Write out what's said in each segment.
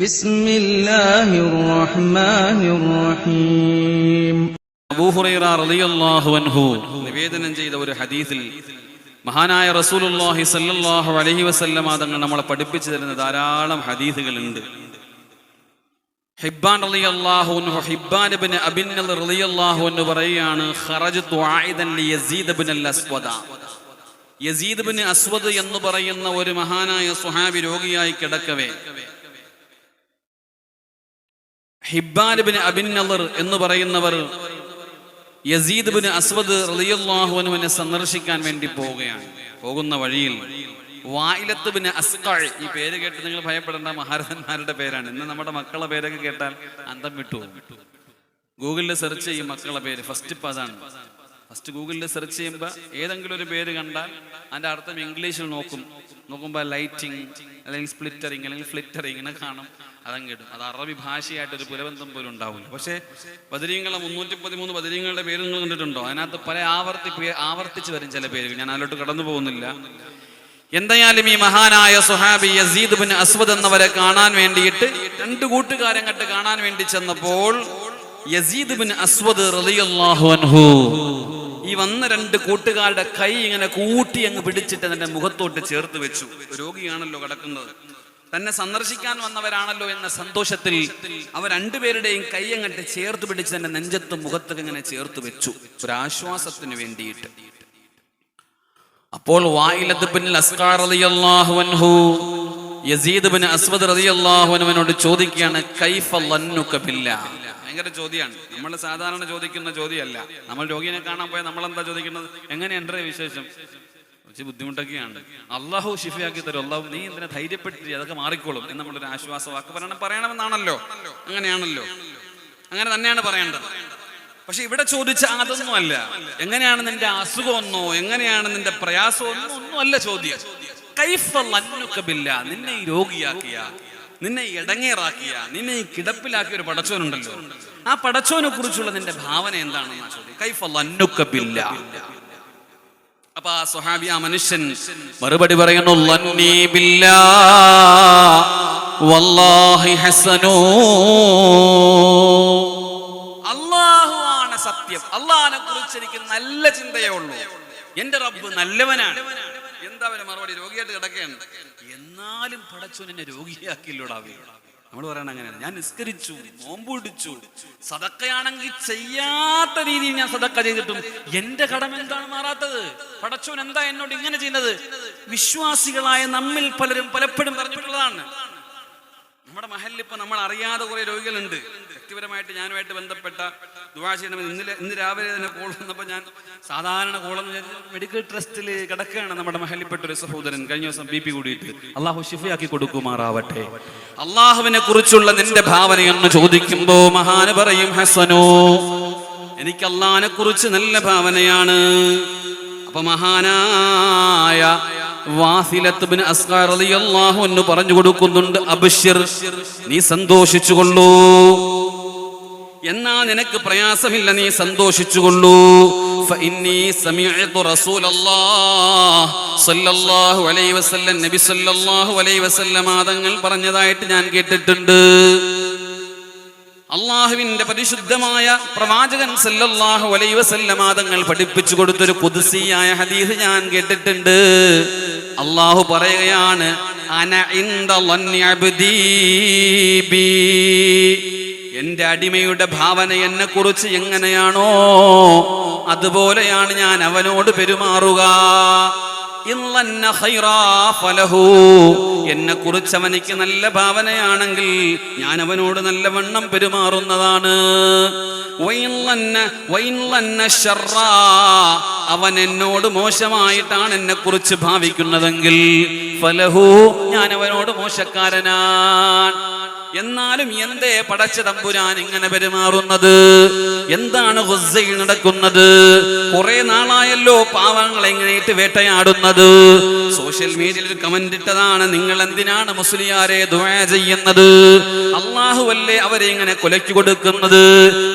بسم الله الرحمن الرحيم അബൂഹുറൈറ റളിയല്ലാഹു അൻഹു നിവേദനം ചെയ്ത ഒരു ഹദീസിൽ മഹാനായ റസൂലുള്ളാഹി സല്ലല്ലാഹു അലൈഹി വസല്ലമ തങ്ങൾ നമ്മളെ പഠിപ്പിച്ചു തരുന്ന ധാരാളം ഹദീസുകളുണ്ട് ഹിബ്ബാൻ റളിയല്ലാഹു അൻഹു ഹിബ്ബാൻ ഇബ്നു അബിന്നൽ റളിയല്ലാഹു അൻഹു പറയുകയാണ് ഖറജ്തു ആയിദൻ ലി യസീദ് ഇബ്നുൽ അസ്വദ യസീദ് ഇബ്നു അസ്വദ് എന്ന് പറയുന്ന ഒരു മഹാനായ സുഹാബി രോഗിയായി കിടക്കവേ ഹിബ്ബാൻ ഇബ്നു അബിന്നൽ എന്ന് പറയുന്നവർ യസീദ് അസ്വദ് റളിയല്ലാഹു അൻഹുവിനെ സന്ദർശിക്കാൻ വേണ്ടി പോവുകയാണ്. പോകുന്ന വഴിയിൽ വായിലത്ത് പിന്നെ അസ്ഖൾ ഈ പേര് കേട്ട് നിങ്ങൾ ഭയപ്പെടേണ്ട മഹാരഥന്മാരുടെ പേരാണ്. ഇന്ന് നമ്മുടെ മക്കളെ പേരൊക്കെ കേട്ടാൽ അന്തം വിട്ടു. ഗൂഗിളിൽ സെർച്ച് ചെയ്യും മക്കളെ പേര്. ഫസ്റ്റ് ഇപ്പം അതാണ്. ഫസ്റ്റ് ഗൂഗിളിൽ സെർച്ച് ചെയ്യുമ്പോൾ ഏതെങ്കിലും ഒരു പേര് കണ്ടാൽ അതിന്റെ അർത്ഥം ഇംഗ്ലീഷിൽ നോക്കും. നോക്കുമ്പോൾ ലൈറ്റിംഗ് അല്ലെങ്കിൽ സ്പ്ലിറ്ററിങ് അല്ലെങ്കിൽ ഫ്ലിറ്ററിങ് ഇങ്ങനെ കാണും. അതങ്ങ് ഇടും അത് അറബി ഭാഷയായിട്ട് ഒരു പുലബന്ധം പോലും ഉണ്ടാവില്ല പക്ഷേ ബദരീങ്ങളെ മുന്നൂറ്റി പതിമൂന്ന് ബദരീങ്ങളുടെ പേര് നിങ്ങൾ കണ്ടിട്ടുണ്ടോ? അതിനകത്ത് പല ആവർത്തി ആവർത്തിച്ചു വരും ചില പേരുകൾ. ഞാൻ അതിലോട്ട് കടന്നു പോകുന്നില്ല. എന്തായാലും ഈ മഹാനായ സുഹാബി യസീദ് ബിൻ അസ്വദ് എന്നവരെ കാണാൻ വേണ്ടിയിട്ട് രണ്ട് കൂട്ടുകാരെ കണ്ട് കാണാൻ വേണ്ടി ചെന്നപ്പോൾ യസീദ് ബിൻ അസ്വദ് റളിയല്ലാഹു അൻഹു ഈ വന്ന രണ്ട് കൂട്ടുകാരുടെ കൈ ഇങ്ങനെ കൂട്ടി അങ്ങ് പിടിച്ചിട്ട് അതിന്റെ മുഖത്തോട്ട് ചേർത്ത് വെച്ചു. രോഗിയാണല്ലോ കിടക്കുന്നത്. തന്നെ സന്ദർശിക്കാൻ വന്നവരാണല്ലോ എന്ന സന്തോഷത്തിൽ അവർ രണ്ടുപേരുടെയും കൈ അങ്ങട്ട് ചേർത്ത് പിടിച്ച് തന്റെ നെഞ്ചത്തും മുഖത്തൊക്കെ ഇങ്ങനെ ചേർത്ത് വെച്ചു. ഒരാശ്വാസത്തിന് വേണ്ടിയിട്ട്. അപ്പോൾ അസ്കാർ റളിയല്ലാഹു അൻഹു യസീദ് ബിൻ അസ്വദ് റളിയല്ലാഹു ചോദിക്കുകയാണ് കൈഫ ലന്നുക ഭയങ്കര ചോദ്യമാണ് നമ്മൾ സാധാരണ ചോദിക്കുന്ന ചോദ്യമല്ല. നമ്മൾ രോഗിയെ കാണാൻ പോയാൽ നമ്മൾ എന്താ ചോദിക്കുന്നത്? എങ്ങനെ എന്റെ വിശേഷം? കുറച്ച് ബുദ്ധിമുട്ടൊക്കെയാണ്. അള്ളാഹു ഷിഫിയാക്കി തരും. അള്ളാഹു നീ എന്തിനെ ധൈര്യപ്പെട്ടിട്ട് അതൊക്കെ മാറിക്കോളും എന്ന് നമ്മളൊരു ആശ്വാസ വാക്ക് പറയണം. പറയണമെന്നാണല്ലോ. അങ്ങനെയാണല്ലോ. അങ്ങനെ തന്നെയാണ് പറയേണ്ടത്. പക്ഷെ ഇവിടെ ചോദിച്ച അതൊന്നും അല്ല എങ്ങനെയാണ് നിന്റെ അസുഖമൊന്നോ എങ്ങനെയാണ് നിന്റെ പ്രയാസമൊന്നോ ഒന്നും അല്ല ചോദ്യം. കൈഫല്ല. നിന്നെ ഈ രോഗിയാക്കിയ നിന്നെ ഇടങ്ങേറാക്കിയ നിന്നെ ഈ കിടപ്പിലാക്കിയ ഒരു പടച്ചോനുണ്ടല്ലോ ആ പടച്ചോനെ കുറിച്ചുള്ള നിന്റെ ഭാവന എന്താണെന്ന് ചോദ്യം കൈഫല്ല. അപ്പൊ ആ സ്വഹാബി ആ മനുഷ്യൻ മറുപടി പറയുന്നു അള്ളാഹുവാണ് സത്യം. അള്ളാഹിനെ കുറിച്ച് എനിക്ക് നല്ല ചിന്തയേ ഉള്ളൂ. എന്റെ റബ്ബ് നല്ലവനാണ്. എന്താ അവന് മറുപടി? രോഗിയായിട്ട് കിടക്കുകയാണ് എന്നാലും പടച്ചോൻ എന്നെ രോഗിയാക്കില്ലോടാവേ നമ്മൾ പറയണ അങ്ങനെയാണ് ഞാൻ നിസ്കരിച്ചു നോമ്പുടിച്ചു പിടിച്ചു. സതക്കയാണെങ്കിൽ ചെയ്യാത്ത രീതിയിൽ ഞാൻ സതക്ക ചെയ്തിട്ടും എന്റെ കടം എന്താണ് മാറാത്തത്? പടച്ചവൻ എന്താ എന്നോട് ഇങ്ങനെ ചെയ്യുന്നത്? വിശ്വാസികളായ നമ്മിൽ പലരും പലപ്പോഴും പറഞ്ഞിട്ടുള്ളതാണ്. നമ്മുടെ മഹലിൽ ഇപ്പൊ നമ്മൾ അറിയാതെ കുറെ രോഗികളുണ്ട്. വ്യക്തിപരമായിട്ട് ഞാനുമായിട്ട് ബന്ധപ്പെട്ട ദുവാ ചെയ്യണമെന്ന് ഇന്നലെ ഇന്ന് രാവിലെ തന്നെ കോൾ വന്നപ്പോൾ ഞാൻ സാധാരണ കോളെന്ന് വിചാരിച്ചു മെഡിക്കൽ ട്രസ്റ്റിൽ കിടക്കുകയാണ് നമ്മുടെ മഹലിപ്പെട്ട ഒരു സഹോദരൻ. കഴിഞ്ഞ ദിവസം ബി പി കൂടിയിട്ട്. അള്ളാഹു ഷിഫിയാക്കി കൊടുക്കുമാറാവട്ടെ. അള്ളാഹുവിനെ കുറിച്ചുള്ള നിന്റെ ഭാവന എന്ന് ചോദിക്കുമ്പോ മഹാന് പറയും ഹസനോ എനിക്ക് അള്ളാഹിനെ കുറിച്ച് നല്ല ഭാവനയാണ്. അപ്പൊ മഹാനായ പറഞ്ഞു കൊടുക്കുന്നുണ്ട് അബിഷിർ നീ സന്തോഷിച്ചുകൊള്ളൂ. എന്നാ നിനക്ക് പ്രയാസമില്ല നീ സന്തോഷിച്ചുകൊള്ളൂ. തങ്ങൾ പറഞ്ഞതായിട്ട് ഞാൻ കേട്ടിട്ടുണ്ട്. അള്ളാഹുവിന്റെ പരിശുദ്ധമായ പ്രവാചകൻ സല്ലല്ലാഹു അലൈഹി വസല്ലമ തങ്ങൾ പഠിപ്പിച്ചു കൊടുത്തൊരു പുതുസിയായ ഹദീസ് ഞാൻ കേട്ടിട്ടുണ്ട്. അള്ളാഹു പറയുകയാണ് അന ഇൻദ എന്റെ അടിമയുടെ ഭാവന എന്നെ കുറിച്ച് എങ്ങനെയാണോ അതുപോലെയാണ് ഞാൻ അവനോട് പെരുമാറുക. എന്നെ കുറിച്ച് അവനിക്ക് നല്ല ഭാവനയാണെങ്കിൽ ഞാൻ അവനോട് നല്ല വണ്ണം പെരുമാറുന്നതാണ്. അവൻ എന്നോട് മോശമായിട്ടാണ് എന്നെ കുറിച്ച് ഭാവിക്കുന്നതെങ്കിൽ ഫലഹു ഞാൻ അവനോട് മോശക്കാരനാണ്. എന്നാലും എന്തേ പടച്ച തമ്പുരാൻ ഇങ്ങനെ പെരുമാറുന്നത്? എന്താണ് ഹുസൈൻ നടക്കുന്നത്? കുറെ നാളായല്ലോ പാവങ്ങളെ ഇങ്ങനെയിട്ട് വേട്ടയാടുന്നത്. സോഷ്യൽ മീഡിയയിൽ ഒരു കമന്റ് ഇട്ടതാണ്. നിങ്ങൾ എന്തിനാണ് മുസ്ലിയാരെ ചെയ്യുന്നത്? അള്ളാഹു അല്ലേ അവരെ ഇങ്ങനെ കൊലയ്ക്ക് കൊടുക്കുന്നത്?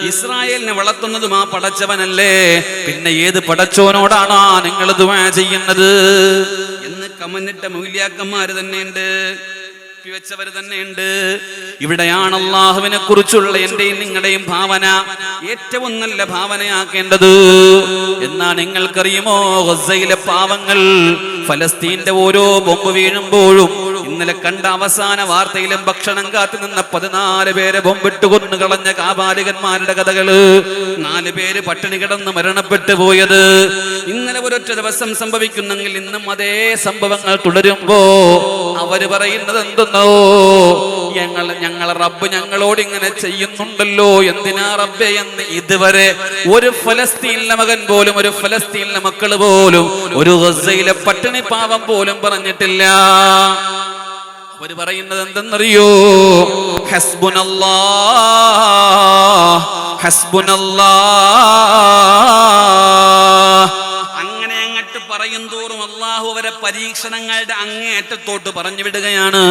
ഇസ്രായേലിനെ വളർത്തുന്നതും ആ പടച്ചവനല്ലേ? പിന്നെ ഏത് പടച്ചോനോടാണോ നിങ്ങൾ ദുആ ചെയ്യുന്നത്? എന്ന് കമന്നിട്ട മൂല്യാക്കന്മാര് തന്നെയുണ്ട്. ഒപ്പിവെച്ചവർ തന്നെയുണ്ട്. ഇവിടെയാണ് അള്ളാഹുവിനെ കുറിച്ചുള്ള എന്റെയും നിങ്ങളുടെയും ഭാവന. ഏറ്റവും നല്ല ഭാവനയാക്കേണ്ടത്. എന്നാ നിങ്ങൾക്കറിയുമോ? ഗസയിലെ പാവങ്ങൾ ഫലസ്തീന്റെ ഓരോ ബോംബ് വീഴുമ്പോഴും ഇന്നലെ കണ്ട അവസാന വാർത്തയിലും ഭക്ഷണം കാത്തു നിന്ന പതിനാല് പേരെ ബോംബിട്ട് കൊന്നു കളഞ്ഞ കാപാലികന്മാരുടെ കഥകൾ. നാല് പേര് പട്ടിണി കിടന്ന് മരണപ്പെട്ടു പോയത്. ഇന്നലെ ഒരൊറ്റ ദിവസം സംഭവിക്കുന്നെങ്കിൽ ഇന്നും അതേ സംഭവങ്ങൾ തുടരുമ്പോ അവർ പറയുന്നത് എന്തെന്നോ? ഞങ്ങൾ ഞങ്ങൾ റബ്ബ് ഞങ്ങളോട് ഇങ്ങനെ ചെയ്യുന്നുണ്ടല്ലോ. എന്തിനാ റബ്ബെ എന്ന് ഇതുവരെ ഒരു ഫലസ്തീനിലെ മകൻ പോലും ഒരു ഫലസ്തീനിലെ മക്കൾ പോലും ഒരു ഗസയിലെ പട്ടിണി പാവം പോലും പറഞ്ഞിട്ടില്ല. അവർ പറയുന്നത് എന്തെന്നറിയോ? അങ്ങനെ അങ്ങട്ട് പറയും തോറും അള്ളാഹു അവരെ പരീക്ഷണങ്ങളുടെ അങ്ങേയറ്റത്തോട്ട് പറഞ്ഞു വിടുകയാണ്.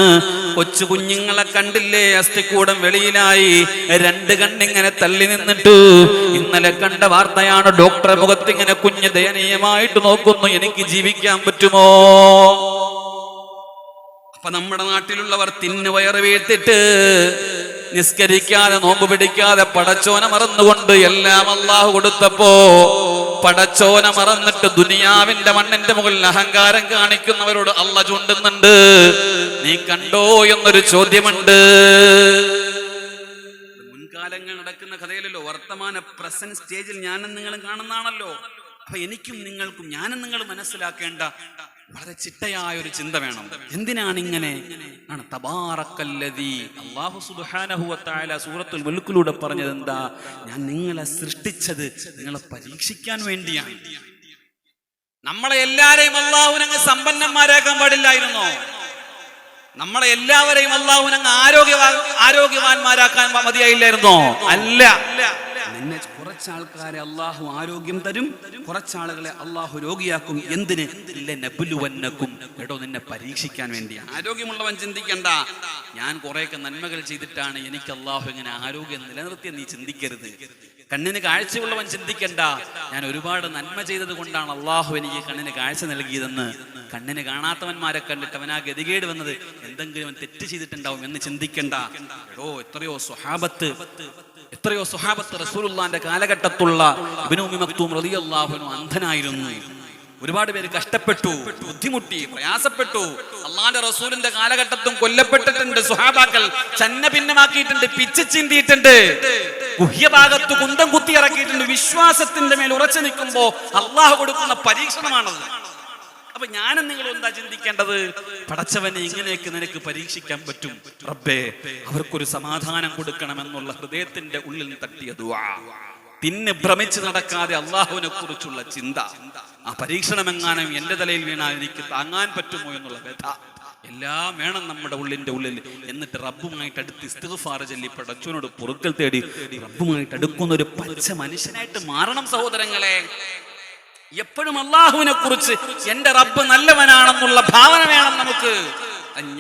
കൊച്ചു കുഞ്ഞുങ്ങളെ കണ്ടില്ലേ? അസ്ഥിക്കൂടം വെളിയിലായി രണ്ട് കണ്ണിങ്ങനെ തള്ളി നിന്നിട്ട് ഇന്നലെ കണ്ട വാർത്തയാണ് ഡോക്ടറെ മുഖത്തിങ്ങനെ കുഞ്ഞ് ദയനീയമായിട്ട് നോക്കുന്നു. എനിക്ക് ജീവിക്കാൻ പറ്റുമോ? അപ്പൊ നമ്മുടെ നാട്ടിലുള്ളവർ തിന്നു വയറ് വീഴ്ത്തിട്ട് നിസ്കരിക്കാതെ നോമ്പ് പിടിക്കാതെ പടച്ചോന മറന്നുകൊണ്ട് എല്ലാം അള്ളാഹു കൊടുത്തപ്പോ പടച്ചോന മറന്നിട്ട് ദുനിയാവിന്റെ മണ്ണിന്റെ മുകളിൽ അഹങ്കാരം കാണിക്കുന്നവരോട് അള്ള ചൂണ്ടുന്നുണ്ട്. നീ കണ്ടോ എന്നൊരു ചോദ്യമുണ്ട്. മുൻകാലങ്ങൾ നടക്കുന്ന കഥയിലല്ലോ വർത്തമാന പ്രസന്റ് സ്റ്റേജിൽ ഞാനും നിങ്ങളും കാണുന്നതാണല്ലോ. അപ്പൊ എനിക്കും നിങ്ങൾക്കും ഞാനും നിങ്ങൾ മനസ്സിലാക്കേണ്ട വളരെ ചിട്ടയായ ഒരു ചിന്ത വേണം. എന്തിനാണ് ഇങ്ങനെ ആണ് തബാറക്കല്ലതി വ തആല സൂറത്തുൽ മുൽക്കിലൂടെ പറഞ്ഞത് എന്താ? ഞാൻ നിങ്ങളെ സൃഷ്ടിച്ചത് നിങ്ങളെ പരീക്ഷിക്കാൻ വേണ്ടിയാണ്. നമ്മളെ എല്ലാരെയും അള്ളാഹുനങ്ങ് സമ്പന്നന്മാരാക്കാൻ പാടില്ലായിരുന്നോ? നമ്മളെ എല്ലാവരെയും അള്ളാഹുനങ്ങ് ആരോഗ്യവാൻ ആരോഗ്യവാന്മാരാക്കാൻ മതിയായില്ലായിരുന്നോ? അല്ല. നിന്നെ കുറച്ചാൾക്കാരെ അള്ളാഹു ആരോഗ്യം തരും കുറച്ചാളുകളെ അള്ളാഹു രോഗിയാക്കും. എന്തിന്? നബുലുവന്നക്കും എടോ നിന്നെ പരീക്ഷിക്കാൻ വേണ്ടി ആരോഗ്യമുള്ളവൻ ചിന്തിക്കണ്ട. ഞാൻ കുറെയൊക്കെ നന്മകൾ ചെയ്തിട്ടാണ് എനിക്ക് അള്ളാഹു ഇങ്ങനെ ആരോഗ്യം നിലനിർത്തിയ നീ ചിന്തിക്കരുത്. കണ്ണിന് കാഴ്ചയുള്ളവൻ ചിന്തിക്കണ്ട. ഞാൻ ഒരുപാട് നന്മ ചെയ്തത് കൊണ്ടാണ് അള്ളാഹു എനിക്ക് കണ്ണിന് കാഴ്ച നൽകിയതെന്ന്. കണ്ണിന് കാണാത്തവന്മാരെ കണ്ടിട്ട് അവനാ ഗതികേട് വന്നത്. എന്തെങ്കിലും തെറ്റ് ചെയ്തിട്ടുണ്ടാവും എന്ന് ചിന്തിക്കണ്ട. എടോ എത്രയോ സ്വഹാബത്ത് എത്രയോ സ്വഹാബത്ത് റസൂലുള്ളാന്റെ കാലഘട്ടത്തുള്ള മക്തൂം അന്ധനായിരുന്നു. ഒരുപാട് പേര് കഷ്ടപ്പെട്ടു ബുദ്ധിമുട്ടി പ്രയാസപ്പെട്ടു. അള്ളാന്റെ റസൂലിന്റെ കാലഘട്ടത്തും കൊല്ലപ്പെട്ടിട്ടുണ്ട് സുഹാബാക്കൾ ചന്ന ഭിന്നമാക്കിയിട്ടുണ്ട് പിച്ച് ചിന്തിയിട്ടുണ്ട്. ഗുഹ്യഭാഗത്ത് കുന്തം കുത്തി ഇറക്കിയിട്ടുണ്ട് വിശ്വാസത്തിന്റെ മേൽ ഉറച്ചു നിൽക്കുമ്പോ അള്ളാഹു കൊടുക്കുന്ന പരീക്ഷണമാണത്. അപ്പൊ ഞാനും നിങ്ങൾ എന്താ ചിന്തിക്കേണ്ടത്? പടച്ചവനെ ഇങ്ങനെയൊക്കെ നിനക്ക് പരീക്ഷിക്കാൻ പറ്റും. റബ്ബേ അവർക്കൊരു സമാധാനം കൊടുക്കണമെന്നുള്ള ഹൃദയത്തിന്റെ ഉള്ളിൽ തട്ടിയ പിന്നെ ഭ്രമിച്ചു നടക്കാതെ അള്ളാഹുവിനെ കുറിച്ചുള്ള ചിന്ത. ആ പരീക്ഷണമെങ്ങാനും എന്റെ തലയിൽ വീണാൽ എനിക്ക് താങ്ങാൻ പറ്റുമോ എന്നുള്ള വ്യഥ. എല്ലാം വേണം നമ്മുടെ ഉള്ളിന്റെ ഉള്ളിൽ. എന്നിട്ട് റബ്ബുമായിട്ട് അടുത്ത് ഇസ്തിഗ്ഫാർ ചൊല്ലി പടച്ചവനോട് പൊറുക്കൽ തേടി റബ്ബുമായിട്ട് അടുക്കുന്ന ഒരു പച്ച മനുഷ്യനായിട്ട് മാറണം സഹോദരങ്ങളെ. എപ്പോഴും അള്ളാഹുവിനെ കുറിച്ച് എന്റെ റബ്ബ് നല്ലവനാണെന്നുള്ള ഭാവന വേണം നമുക്ക്.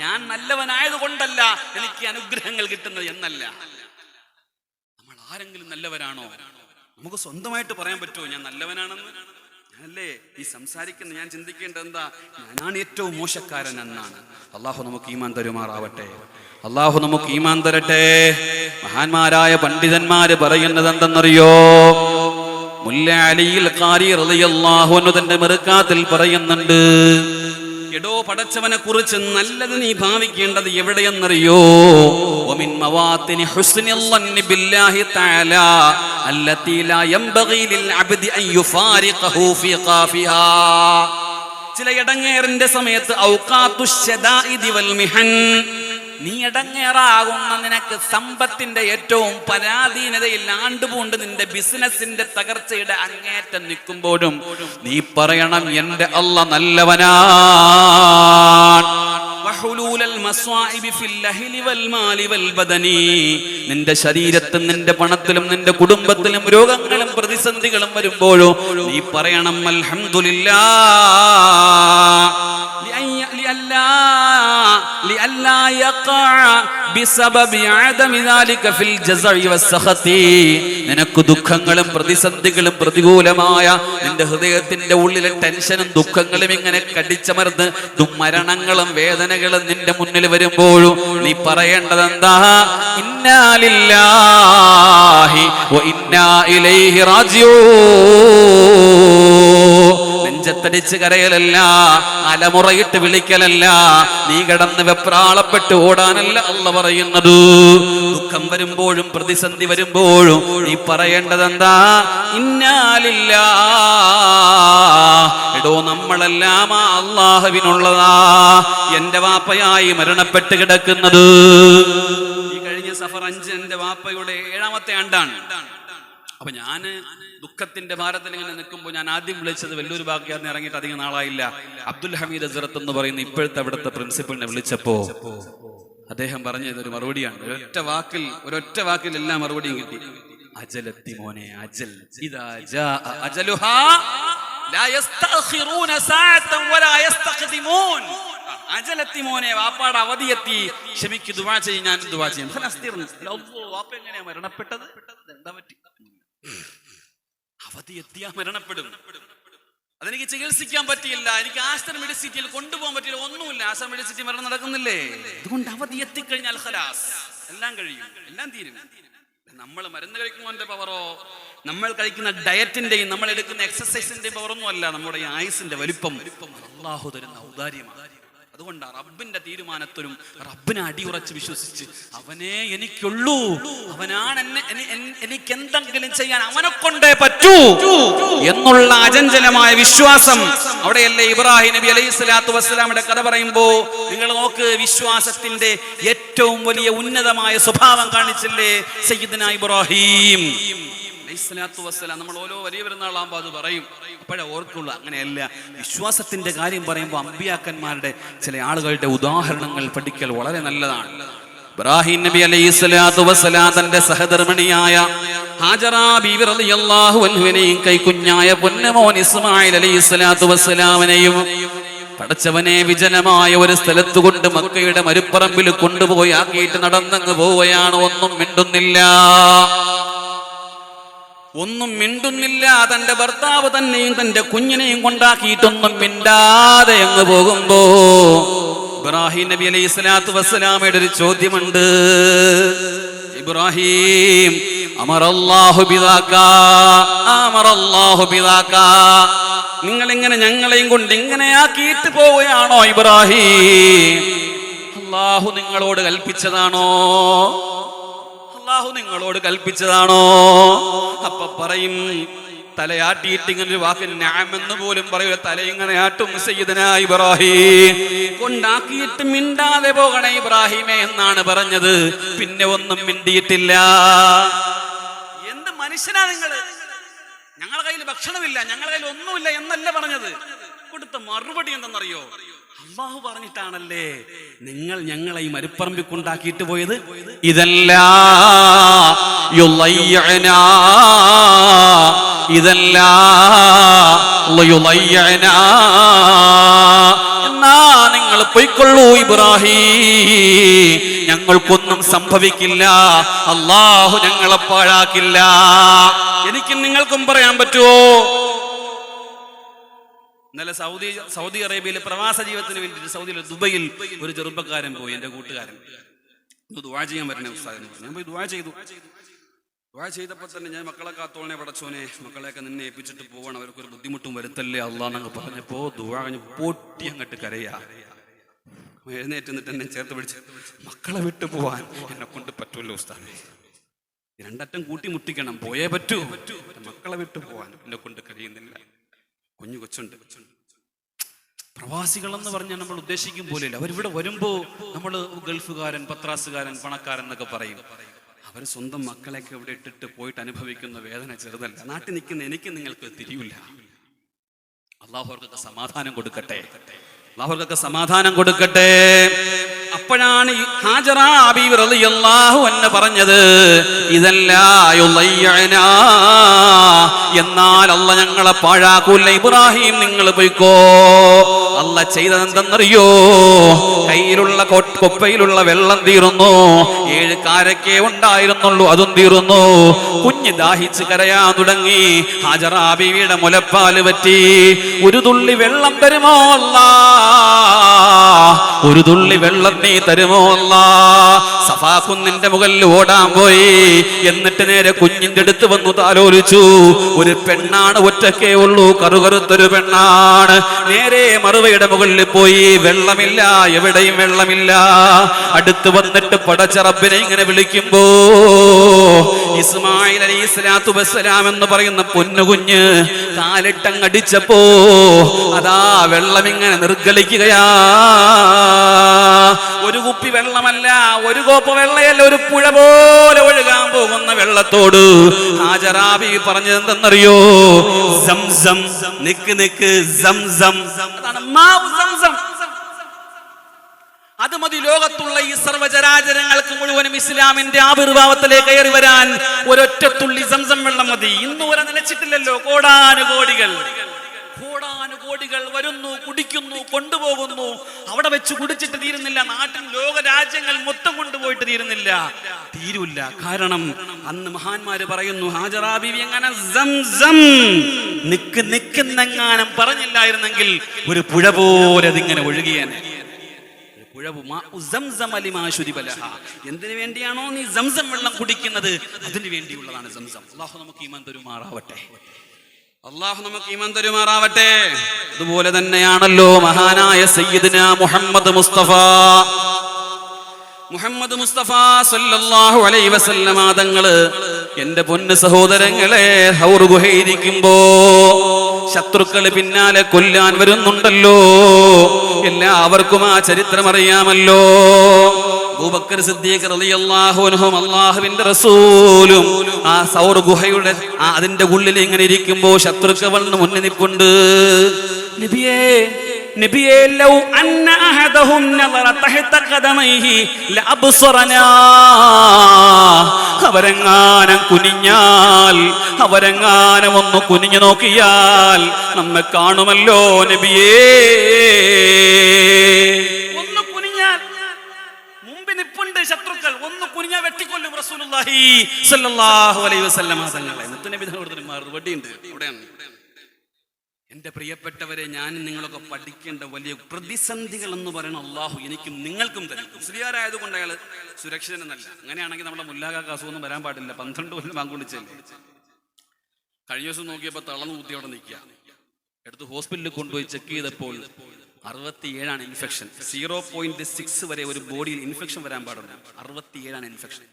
ഞാൻ നല്ലവനായത് കൊണ്ടല്ല എനിക്ക് അനുഗ്രഹങ്ങൾ കിട്ടുന്നത് എന്നല്ല. നമ്മൾ ആരെങ്കിലും നല്ലവരാണോ? നമുക്ക് സ്വന്തമായിട്ട് പറയാൻ പറ്റുമോ? ഞാൻ നല്ലവനാണെന്ന്? ഞാനല്ലേ ഈ സംസാരിക്കുന്ന ഞാൻ ചിന്തിക്കേണ്ട എന്താ? ഞാനാണ് ഏറ്റവും മോശക്കാരൻ എന്നാണ്. അള്ളാഹു നമുക്ക് ഈമാൻ തരുമാറാവട്ടെ. അള്ളാഹു നമുക്ക് ഈമാൻ തരട്ടെ. മഹാന്മാരായ പണ്ഡിതന്മാര് പറയുന്നത് എന്തെന്നറിയോ? മുല്ല അലിയിൽ ഖാരി റളിയല്ലാഹു അൻഹു തന്റെ മെറുക്കാത്തിൽ പറയുന്നുണ്ട് എടോ പടച്ചവനെ കുറിച്ച് നല്ലത് നീ ഭാവിക്കേണ്ടത് എവിടെയെന്നറിയോ? ബില്ലാഹി തആല അബ്ദി യുഫാരിഖഹു ഫീ ചില ഇടങ്ങേറിന്റെ സമയത്ത് മിഹൻ നീ ഇടങ്ങേറാകുന്ന നിനക്ക് സമ്പത്തിന്റെ ഏറ്റവും പരാധീനതയിൽ ആണ്ടുപൂണ്ട് നിന്റെ ബിസിനസിന്റെ തകർച്ചയുടെ അങ്ങേറ്റം നിൽക്കുമ്പോഴും നീ പറയണം എന്റെ അല്ല നല്ലവനാ. നിന്റെ ശരീരത്തും നിന്റെ പണത്തിലും നിന്റെ കുടുംബത്തിലും രോഗങ്ങളും പ്രതിസന്ധികളും വരുമ്പോഴോ നീ പറയണം അൽഹംദുലില്ലാ നിനക്ക് ദുഃഖങ്ങളും പ്രതിസന്ധികളും പ്രതികൂലമായ നിന്റെ ഹൃദയത്തിന്റെ ഉള്ളിലെ ടെൻഷനും ദുഃഖങ്ങളും ഇങ്ങനെ കടിച്ചമർന്ന് ദുമരണങ്ങളും വേദനകളും നിന്റെ മുന്നിൽ വരുമ്പോഴും നീ പറയേണ്ടത് എന്താ ഇന്നാലില്ലാഹി ഇന്നാ ഇലൈഹി റാജിഊ നെഞ്ചത്തടിച്ച് കരയലല്ല അലമുറയിട്ട് വിളിക്കലല്ല നീ കിടന്ന് വെപ്രാളപ്പെട്ട് ഓടാനല്ല അല്ല പറയുന്നത്. ദുഃഖം വരുമ്പോഴും പ്രതിസന്ധി വരുമ്പോഴും നീ പറയേണ്ടത് എന്താ ഇന്നാലില്ല. എടോ നമ്മളെല്ലാം ആ അള്ളാഹുവിനുള്ളതാ. എന്റെ വാപ്പയായി മരണപ്പെട്ട് കിടക്കുന്നത്. ഈ കഴിഞ്ഞ സഫർ അഞ്ച് എന്റെ വാപ്പയുടെ ഏഴാമത്തെ ആണ്ടാണ്. അപ്പൊ ഞാൻ ദുഃഖത്തിന്റെ ഭാരത്തിൽ ഇങ്ങനെ നിൽക്കുമ്പോൾ ഞാൻ ആദ്യം വിളിച്ചത് വലിയൊരു ഭാഗ്യാന്ന് ഇറങ്ങിയിട്ട് അധികം നാളായില്ല. അബ്ദുൽ ഹമീദ് അസറത്ത് എന്ന് പറയുന്ന ഇപ്പോഴത്തെ അവിടുത്തെ പ്രിൻസിപ്പളിനെ വിളിച്ചപ്പോ അദ്ദേഹം പറഞ്ഞത് ഇതൊരു മറുപടിയാണ്. ഒരൊറ്റ വാക്കിൽ ഒരൊറ്റ വാക്കിൽ എല്ലാ മറുപടിയും കിട്ടി. അജലത്തി മോനെ അജൽ. ഇതാ അജലുഹാ ലാ യസ്തഖിറൂന സഅതൻ വലാ യസ്തഖ്ദിമൂൻ. അജലത്തി മോനെ വാപ്പാടെ അവധിയെത്തി. ക്ഷമിക്ക് ദുവാ ചെയ്യും ഞാൻ ദുവാ ചെയ്യും. വാപ്പ എങ്ങനെയാ മരണപ്പെട്ടത്? എന്താ പറ്റി? അവധി എത്തിയാ മരണപ്പെടും. അതെനിക്ക് ചികിത്സിക്കാൻ പറ്റിയില്ല. എനിക്ക് ആസ്റ്റർ മെഡിസിറ്റിയിൽ കൊണ്ടുപോകാൻ പറ്റില്ല ഒന്നുമില്ല. ആസ്റ്റർ മെഡിസിറ്റി മരണം നടക്കുന്നില്ലേ? അതുകൊണ്ട് അവധി എത്തിക്കഴിഞ്ഞാൽ ഹലാസ് എല്ലാം കഴിയും. എല്ലാം തീരും. നമ്മൾ മരുന്ന് കഴിക്കുന്നതിന്റെ പവറോ നമ്മൾ കഴിക്കുന്ന ഡയറ്റിന്റെയും നമ്മൾ എടുക്കുന്ന എക്സസൈസിന്റെയും പവറൊന്നും അല്ല നമ്മുടെ ഈ ആയുസിന്റെ വലിപ്പം. അള്ളാഹു തരുന്ന ഔദാര്യമാണ്. അതുകൊണ്ടാണ് റബ്ബിന്റെ തീരുമാനത്തിലും റബ്ബിനെ അടിയുറച്ച് വിശ്വസിച്ച് അവനെ എനിക്കുള്ളൂ. അവനാണ് എന്നെ എനിക്ക് എന്തെങ്കിലും ചെയ്യാൻ അവനെ കൊണ്ടേ പറ്റൂ. എന്നുള്ള അചഞ്ചലമായ വിശ്വാസം അവിടെയല്ലേ ഇബ്രാഹിം നബി അലൈഹി സ്വലാത്തു വസ്സലാമിന്റെ കഥ പറയുമ്പോ നിങ്ങൾ നോക്ക് വിശ്വാസത്തിന്റെ ഏറ്റവും വലിയ ഉന്നതമായ സ്വഭാവം കാണിച്ചില്ലേ? സയ്യിദ്ന ഇബ്രാഹിം. അലൈഹിസ്സലാത്തു വസ്സലാം നമ്മൾ ഓരോ വലിയ പെരുന്നാളാകുമ്പോൾ അത് പറയും. അപ്പോഴേ ഓർക്കുള്ളൂ അങ്ങനെയല്ല. വിശ്വാസത്തിന്റെ കാര്യം പറയുമ്പോൾ അമ്പിയാക്കന്മാരുടെ ചില ആളുകളുടെ ഉദാഹരണങ്ങൾ പഠിക്കൽ വളരെ നല്ലതാണ്. ഇബ്രാഹിം നബി അലൈഹി സ്വലാത്തു വസ്സലാം സഹധർമ്മിണിയായ ഹാജറ ബീവി റളിയല്ലാഹു അൻഹുവിനെയും കൈക്കുഞ്ഞായ പൊന്നമോൻ ഇസ്മായിൽ അലൈഹി സ്വലാത്തു പടച്ചവനെ വിജനമായ ഒരു സ്ഥലത്ത് കൊണ്ട് മക്കയുടെ മരുപ്പറമ്പിൽ കൊണ്ടുപോയി ആക്കിയിട്ട് നടന്നങ്ങ് പോവുകയാണ്. ഒന്നും മിണ്ടുന്നില്ല. ഒന്നും മിണ്ടുന്നില്ല. തന്റെ ഭർത്താവ് തന്നെയും തന്റെ കുഞ്ഞിനെയും കൊണ്ടാക്കിയിട്ടൊന്നും മിണ്ടാതെ അങ്ങ് പോകുമ്പോ ഇബ്രാഹിം നബി അലൈഹി സ്വലാത്തു വസ്സലാമയുടെ ഒരു ചോദ്യമുണ്ട്. ഇബ്രാഹിം അമറല്ലാഹു അമറല്ലാഹു നിങ്ങൾ ഇങ്ങനെ ഞങ്ങളെയും കൊണ്ട് ഇങ്ങനെ ആക്കിയിട്ട് പോവുകയാണോ ഇബ്രാഹിം? അള്ളാഹു നിങ്ങളോട് കൽപ്പിച്ചതാണോ? അള്ളാഹു നിങ്ങളോട് കൽപ്പിച്ചതാണോ? അപ്പൊ പറയും തലയാട്ടിയിട്ട് ഇങ്ങനെ ഒരു വാക്കിന് ഞാമെന്ന് പോലും പറയൂല തല ഇങ്ങനെ ആട്ടും സയ്യിദന ഇബ്രാഹിം. കൊണ്ടാക്കിയിട്ട് മിണ്ടാതെ പോകണേ ഇബ്രാഹിമേ എന്നാണ് പറഞ്ഞത്. പിന്നെ ഒന്നും മിണ്ടിയിട്ടില്ല. എന്ത് മനുഷ്യനാ നിങ്ങൾ ഞങ്ങളുടെ കയ്യിൽ ഭക്ഷണമില്ല ഞങ്ങളുടെ കയ്യിൽ ഒന്നുമില്ല എന്നല്ല പറഞ്ഞത്. കൊടുത്ത മറുപടി എന്തെന്നറിയോ? അള്ളാഹു പറഞ്ഞിട്ടാണല്ലേ നിങ്ങൾ ഞങ്ങളെ ഈ മരുപ്പറമ്പിൽ കൊണ്ടാക്കിയിട്ട് പോയത്? ഇതല്ല. ഇതല്ല. എന്നാ നിങ്ങൾ പൊയ്ക്കൊള്ളൂ ഇബ്രാഹിം. ഞങ്ങൾക്കൊന്നും സംഭവിക്കില്ല. അള്ളാഹു ഞങ്ങളെ പാഴാക്കില്ല. എനിക്ക് നിങ്ങൾക്കും പറയാൻ പറ്റുമോ? ഇന്നലെ സൗദി സൗദി അറേബ്യയിലെ പ്രവാസ ജീവിതത്തിന് വേണ്ടിയിട്ട് സൗദിയിലെ ദുബൈയിൽ ഒരു ചെറുപ്പക്കാരൻ പോയി എന്റെ കൂട്ടുകാരൻ. ദുവാ ചെയ്യാൻ വരണേ ഉസ്താദിനെ പറഞ്ഞു. ഞാൻ പോയി ദുവാ ചെയ്തു. ദുവാ ചെയ്തപ്പോൾ തന്നെ ഞാൻ മക്കളെ കാത്തോളനെ പടച്ചോനെ മക്കളെയൊക്കെ നിന്നെ ഏൽപ്പിച്ചിട്ട് പോവാണ്. അവർക്ക് ഒരു ബുദ്ധിമുട്ടും വരുത്തല്ലേ അള്ളാന്നൊക്കെ പറഞ്ഞപ്പോ ദുവാ കഴിഞ്ഞ് പൊട്ടി അങ്ങോട്ട് കരയാ. എഴുന്നേറ്റ് നിന്നിട്ട് എന്നെ ചേർത്ത് പിടിച്ച് മക്കളെ വിട്ടു പോവാൻ എന്നെ കൊണ്ട് പറ്റുമല്ലോ ഉസ്താദെ. രണ്ടറ്റം കൂട്ടി മുട്ടിക്കണം പോയേ പറ്റൂ. മക്കളെ വിട്ടു പോവാൻ എന്നെ കൊണ്ട് കഴിയുന്നില്ല. കുഞ്ഞു കൊച്ചുണ്ട്. പ്രവാസികൾ എന്ന് പറഞ്ഞാൽ നമ്മൾ ഉദ്ദേശിക്കും പോലെയല്ല. അവരിവിടെ വരുമ്പോ നമ്മൾ ഗൾഫുകാരൻ പത്രാസുകാരൻ പണക്കാരൻ എന്നൊക്കെ പറയും. അവർ സ്വന്തം മക്കളെയൊക്കെ ഇവിടെ ഇട്ടിട്ട് പോയിട്ട് അനുഭവിക്കുന്ന വേദന ചെറുതല്ല. നാട്ടിൽ നിൽക്കുന്ന എനിക്ക് നിങ്ങൾക്ക് തിരിയില്ല അള്ളാഹുർക്കൊക്കെ സമാധാനം കൊടുക്കട്ടെ. അള്ളാഹുർക്കൊക്കെ സമാധാനം കൊടുക്കട്ടെ. അപ്പോഴാണ് ഈ എന്ന് പറഞ്ഞത്? ഇതല്ല യുളയ്യനാ എന്നാൽ അല്ല ഞങ്ങളെ പാഴാക്കൂല്ല ഇബ്രാഹിം നിങ്ങൾ പോയിക്കോ. അല്ല ചെയ്തത് എന്തെന്നറിയോ കയ്യിലുള്ള കൊപ്പയിലുള്ള വെള്ളം തീർന്നു. ഏഴ് കാരക്കേ ഉണ്ടായിരുന്നുള്ളൂ അതും തീർന്നു. കുഞ്ഞ് ദാഹിച്ച് കരയാൻ തുടങ്ങി. ഹാജറാബിയുടെ ബീവിയുടെ മുലപ്പാൽ പറ്റി. ഒരു തുള്ളി വെള്ളം തരുമോ അല്ല ഒരു തുള്ളി വെള്ളം നീ തരുമോ അല്ലാ? സഫാക്കുന്നിന്റെ മുകളിൽ ഓടാൻ പോയി. എന്നിട്ട് നേരെ കുഞ്ഞിന്റെ അടുത്ത് വന്നു താലോലിച്ചു. ഒരു പെണ്ണാണ് ഒറ്റക്കേ ഉള്ളൂ. കറുകറുത്തൊരു പെണ്ണാണ്. നേരെ മറുവയുടെ മുകളിൽ പോയി. വെള്ളമില്ല എവിടെയും വെള്ളമില്ല. അടുത്ത് വന്നിട്ട് പടച്ച റബ്ബിനെ ഇങ്ങനെ വിളിക്കുമ്പോ ഇസ്മായിൽ അലി ഇസ്ലാത്തു വസ്സലാം എന്ന് പറയുന്ന പൊന്നുകുഞ്ഞ് കാലിട്ടങ്ങടിച്ചപ്പോ അതാ വെള്ളം ഇങ്ങനെ നിർഗളിക്കുകയാ. ഒരു കുപ്പി വെള്ളമല്ല ഒരു കോപ്പ് വെള്ളയല്ല ഒരു പുഴ പോലെ ഒഴുകാൻ പോകുന്ന വെള്ളത്തോട് ഹാജറാബി പറഞ്ഞത് എന്തെന്നറിയോ സംസം നിക്ക് നിക്ക് സംസം സംസം അത് മതി ലോകത്തുള്ള ഈ സർവചരാചരങ്ങൾക്ക് മുഴുവനും ഇസ്ലാമിന്റെ ആവിർഭാവത്തിലേക്ക് കയറി വരാൻ. ഒരൊറ്റ തുള്ളി സംസം വെള്ളം മതി. ഇന്ന് വരെ നിലച്ചിട്ടില്ലല്ലോ കോടാനുകോടികൾ. കോടാനുകോടികൾ വരുന്നു കുടിക്കുന്നു കൊണ്ടുപോകുന്നു. അവിടെ വെച്ച് കുടിച്ചിട്ട് തീരുന്നില്ല. നാട്ടിൽ ലോക രാജ്യങ്ങൾ മൊത്തം കൊണ്ടുപോയിട്ട് തീരുന്നില്ല. തീരൂല്ല കാരണം അന്ന് മഹാന്മാര് പറയുന്നു ഹാജറാ ബീവി അങ്ങനെ സംസം നിക്ക് നിക്കുന്നെങ്ങാനും പറഞ്ഞില്ലായിരുന്നെങ്കിൽ ഒരു പുഴ പോലെ അതിങ്ങനെ ലഹ. എന്തിനു വേണ്ടിയാണോ നീ സംസം വെള്ളം കുടിക്കുന്നത്? അതിനു വേണ്ടിയുള്ളതാണ് സംസം അള്ളാഹു നമുക്ക് ഈമാൻ തരുമാറാവട്ടെ. അള്ളാഹു നമുക്ക് ഈ തരുമാറാവട്ടെ. അതുപോലെ തന്നെയാണല്ലോ മഹാനായ സയ്യിദിന മുഹമ്മദ് മുസ്തഫ. മുഹമ്മദ് മുസ്തഫ സല്ലല്ലാഹു അലൈഹി വസല്ലമ തങ്ങൾ എന്റെ പൊന്ന് സഹോദരങ്ങളെ ഹൗർ ശത്രുക്കൾ പിന്നാലെ കൊല്ലാൻ വരുന്നുണ്ടല്ലോ. എല്ലാവർക്കും ആ ചരിത്രം അറിയാമല്ലോ അബൂബക്കർ സിദ്ദീഖ് റളിയല്ലാഹു അൻഹും അല്ലാഹുവിന്റെ റസൂലും ആ സൗർ ഗുഹയുടെ അതിന്റെ ഉള്ളിൽ ഇങ്ങനെ ഇരിക്കുമ്പോ ശത്രുക്കൾ മുന്നിൽ നിൽപ്പുണ്ട്. നബിയേ നബിയേ ലൗ അന്ന അഹദഹും നളറ തഹത ഖദമൈഹി ലഅബ്സറനാ. അവരെങ്ങാനം കുനിഞ്ഞാൽ അവരെങ്ങാനം ഒന്ന് കുനിഞ്ഞു നോക്കിയാൽ നമ്മെ കാണുമല്ലോ നബിയേ. മുമ്പിൽ ശത്രുക്കൾ. ഒന്ന് കുനിഞ്ഞ വെട്ടിക്കൊല്ലും റസൂലുള്ളാഹി സ്വല്ലല്ലാഹു അലൈഹി വസല്ലമ തങ്ങളെ. മുത്തുനബി തങ്ങളുടെ മറുപടി ഉണ്ട് ഇവിടെയാണ്. എന്റെ പ്രിയപ്പെട്ടവരെ ഞാൻ നിങ്ങളൊക്കെ പഠിക്കേണ്ട വലിയ പ്രതിസന്ധികൾ എന്ന് പറയുന്ന അള്ളാഹു എനിക്കും നിങ്ങൾക്കും തരും. മുസ്ലിയാരായത് കൊണ്ട് അയാൾ സുരക്ഷിതനെന്നല്ല. അങ്ങനെയാണെങ്കിൽ നമ്മുടെ മുല്ലാഖ കാസു ഒന്നും വരാൻ പാടില്ല. പന്ത്രണ്ട് കൊല്ലം വാങ്ങുകൊണ്ടിച്ചല്ലേ കഴിഞ്ഞ ദിവസം നോക്കിയപ്പോൾ തളർന്നു കുത്തി അവിടെ നിൽക്കുക. എടുത്ത് ഹോസ്പിറ്റലിൽ കൊണ്ടുപോയി ചെക്ക് ചെയ്തപ്പോൾ അറുപത്തിയേഴാണ് ഇൻഫെക്ഷൻ സീറോ പോയിന്റ് സിക്സ് വരെ ഒരു ബോഡിയിൽ ഇൻഫെക്ഷൻ വരാൻ പാടില്ല അറുപത്തിയേഴാണ് ഇൻഫെക്ഷൻ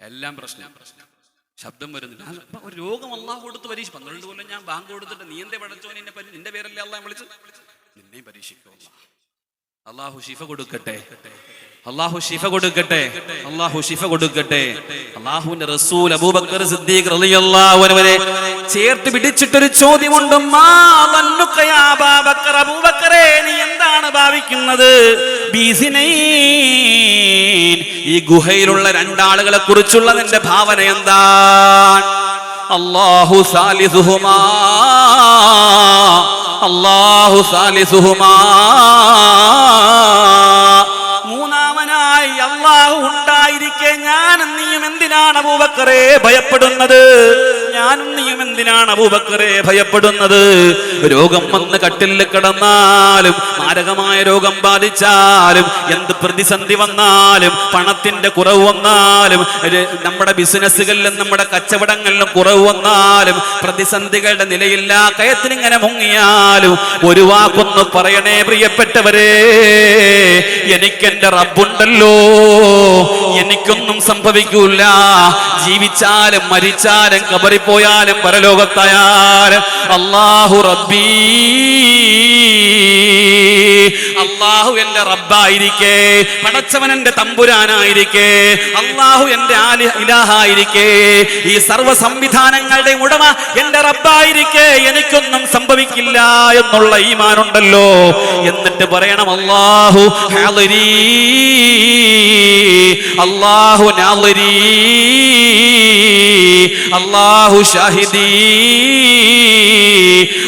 എല്ലാം പ്രശ്നം. ശബ്ദം വരുന്നില്ല ഒരു രോഗം അള്ളാഹു കൊടുത്ത് പരീക്ഷ പന്ത്രണ്ട് കൊല്ലം ഞാൻ ബാങ്ക് കൊടുത്തിട്ട് നീ എന്തേ പഠിച്ചോ എന്നെ നിന്റെ പേരല്ലേ അള്ളാഹ് വിളിച്ചു നിന്നെയും പരീക്ഷിക്കും അള്ളാഹു ഷിഫ കൊടുക്കട്ടെ. അള്ളാഹു ഷിഫ കൊടുക്കട്ടെ. അള്ളാഹു ഷിഫ കൊടുക്കട്ടെ. അള്ളാഹുവിന്റെ റസൂൽ അബൂബക്കർ സിദ്ദീഖ് റളിയല്ലാഹു അൻഹുവരെ ചേർത്ത് പിടിച്ചിട്ടൊരു ചോദ്യമുണ്ട്. മാ യാ അബൂബക്കർ? അബൂബക്കറേ നീ എന്താണ് ഭാവിക്കുന്നത്? ഈ ഗുഹയിലുള്ള രണ്ടാളുകളെ കുറിച്ചുള്ള നിന്റെ ഭാവന എന്താണ്? അള്ളാഹു സാലിസുഹുമാ. അള്ളാഹു സാലിസുഹുമാ. മൂന്നാമനായി അള്ളാഹു ഉണ്ടായിരിക്കെ ഞാൻ നീയും എന്തിനാണ് അബൂബക്കറെ ഭയപ്പെടുന്നത്? ഞാനും നീയും എന്തിനാണ് അബൂബക്കറെ ഭയപ്പെടുന്നത്? രോഗം വന്ന് കട്ടിൽ കിടന്നാലും മാരകമായ രോഗം ബാധിച്ചാലും എന്ത് പ്രതിസന്ധി വന്നാലും പണത്തിന്റെ കുറവ് വന്നാലും നമ്മുടെ ബിസിനസ്സുകളിലും നമ്മുടെ കച്ചവടങ്ങളിലും കുറവ് വന്നാലും പ്രതിസന്ധികളുടെ നിലയില്ല കയത്തിനിങ്ങനെ മുങ്ങിയാലും ഒരു വാക്കൊന്ന് പറയണേ പ്രിയപ്പെട്ടവരെ എനിക്കെന്റെ റബ്ബുണ്ടല്ലോ എനിക്കൊന്നും സംഭവിക്കൂല. ജീവിച്ചാലും മരിച്ചാലും കബറി പോയാലും പരലോകത്തായാലും അള്ളാഹു റബ്ബീ. അള്ളാഹു എന്റെ റബ്ബായിരിക്കേ പടച്ചവൻ എന്റെ തമ്പുരാനായിരിക്കേ അള്ളാഹു എന്റെ ഇലാഹായിരിക്കേ ഈ സർവ സംവിധാനങ്ങളുടെ ഉടമ എന്റെ റബ്ബായിരിക്കേ എനിക്കൊന്നും സംഭവിക്കില്ല എന്നുള്ള ഈമാനുണ്ടല്ലോ. എന്നിട്ട് പറയണം അള്ളാഹു അള്ളാഹു അള്ളാഹു ഷാഹിദീ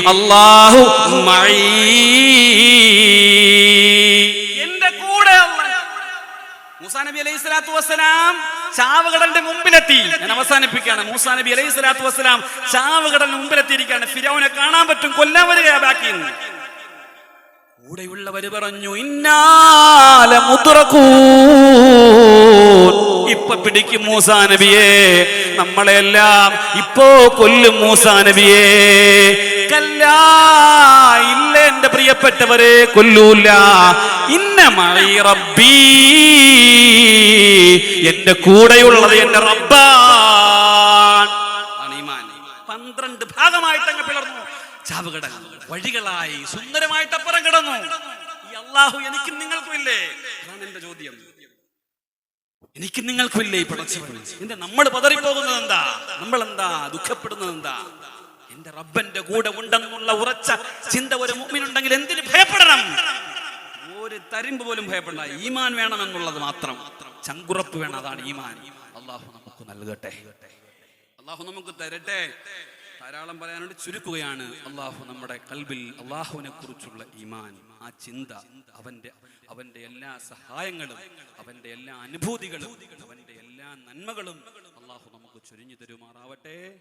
അള്ളാഹു മഴീ എന്റെ കൂടെ മൂസാ നബി അലൈഹി സ്വലാത്തു വസ്സലാം ചാവുകടലിന്റെ മുമ്പിലെത്തി. ഞാൻ അവസാനിപ്പിക്കുകയാണ്. മൂസാ നബി അലൈഹി സ്വലാത്തു വസ്സലാം ചാവുകടലിന് മുമ്പിലെത്തിയിരിക്കുകയാണ്. ഫിരൗനെ കാണാൻ പറ്റും കൊല്ലാൻ വരികയാ ബാക്കി കൂടെയുള്ളവര് പറഞ്ഞു ഇന്നാല മുദ്രക്കൂൻ ഇപ്പൊ പിടിക്കും മൂസാ നബിയെ. നമ്മളെല്ലാം ഇപ്പോ കൊല്ലും മൂസാ നബിയെ. കല്ലാ ഇല്ല എന്റെ പ്രിയപ്പെട്ടവരെ കൊല്ലൂല. ഇന്ന മഴ റബ്ബീ എന്റെ കൂടെയുള്ളത് എന്റെ ഈമാൻ. പന്ത്രണ്ട് ഭാഗമായിട്ട് അങ്ങ് പിളർന്നു. ചാവുകടൽ വഴികളായി സുന്ദരമായിട്ട് അപ്പുറം കിടന്നു. ഈ അള്ളാഹു എനിക്കും നിങ്ങൾക്കും ഇല്ലേ? അതാണ് എന്റെ ചോദ്യം. എനിക്ക് നിങ്ങൾക്കും ഇല്ലേ ഈ പടച്ചവൻ? എന്റെ നമ്മൾ പതറിപ്പോകുന്നത് എന്താ? നമ്മൾ എന്താ ദുഃഖപ്പെടുന്നത് എന്താ? എന്റെ റബ്ബന്റെ കൂടെ ഉണ്ടെന്നുള്ള ഉറച്ച ചിന്ത ഒരു മുമ്പിനുണ്ടെങ്കിൽ എന്തിന് ഭയപ്പെടണം? ഒരു തരിമ്പ് പോലും ഭയപ്പെടണ്ട. ഈമാൻ വേണം എന്നുള്ളത് മാത്രം. ചങ്കുറപ്പ് വേണം അതാണ് ഈമാൻ. അള്ളാഹു നമുക്ക് നൽകട്ടെ. അള്ളാഹു നമുക്ക് തരട്ടെ. ധാരാളം പറയാനുണ്ട്. ചുരുക്കുകയാണ് അള്ളാഹു നമ്മുടെ കൽബിൽ അള്ളാഹുവിനെ കുറിച്ചുള്ള ഈമാൻ. ആ ചിന്ത അവന്റെ അവന്റെ എല്ലാ സഹായങ്ങളും അവന്റെ എല്ലാ അനുഭൂതികളും അവന്റെ എല്ലാ നന്മകളും അള്ളാഹു നമുക്ക് ചൊരിഞ്ഞു തരുമാറാവട്ടെ.